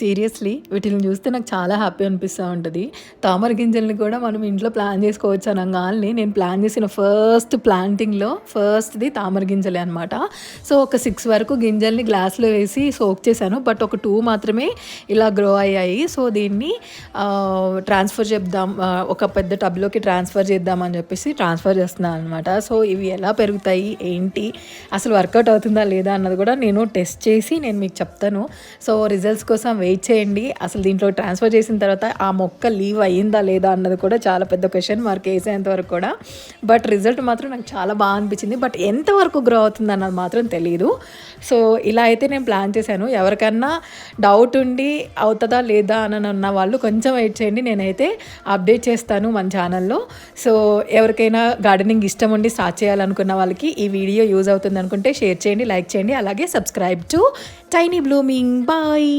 Seriously వీటిని చూస్తే నాకు చాలా హ్యాపీ అనిపిస్తూ ఉంటుంది. తామర గింజల్ని కూడా మనం ఇంట్లో ప్లాన్ చేసుకోవచ్చు అనగానే నేను ప్లాన్ చేసిన ఫస్ట్ ప్లాంటింగ్లో ఫస్ట్ది తామర గింజలే అనమాట సో ఒక సిక్స్ వరకు గింజల్ని గ్లాస్లో వేసి సోక్ చేశాను. బట్ ఒక టూ మాత్రమే ఇలా గ్రో అయ్యాయి. సో దీన్ని ట్రాన్స్ఫర్ చేద్దాం ఒక పెద్ద టబ్లోకి ట్రాన్స్ఫర్ చేద్దామని చెప్పేసి ట్రాన్స్ఫర్ చేస్తున్నాను అనమాట సో ఇవి ఎలా పెరుగుతాయి? ఏంటి? అసలు వర్కౌట్ అవుతుందా లేదా అన్నది కూడా నేను టెస్ట్ చేసి నేను మీకు చెప్తాను. సో రిజల్ట్స్ కోసం వెయిట్ చేయండి. అసలు దీంట్లో ట్రాన్స్ఫర్ చేసిన తర్వాత ఆ మొక్క లీవ్ అయ్యిందా లేదా అన్నది కూడా చాలా పెద్ద క్వశ్చన్ మార్క్ వేసేంత వరకు కూడా. బట్ రిజల్ట్ మాత్రం నాకు చాలా బాగా అనిపించింది. బట్ ఎంతవరకు గ్రో అవుతుంది అన్నది మాత్రం తెలియదు సో ఇలా అయితే నేను ప్లాన్ చేశాను. ఎవరికన్నా డౌట్ ఉండి అవుతుందా లేదా అని ఉన్న వాళ్ళు కొంచెం వెయిట్ చేయండి. నేనైతే అప్డేట్ చేస్తాను మన ఛానల్లో సో ఎవరికైనా గార్డెనింగ్ ఇష్టం ఉండి స్టార్ట్ చేయాలనుకున్న వాళ్ళకి ఈ వీడియో యూజ్ అవుతుంది అనుకుంటే షేర్ చేయండి లైక్ చేయండి. అలాగే subscribe to tiny blooming boy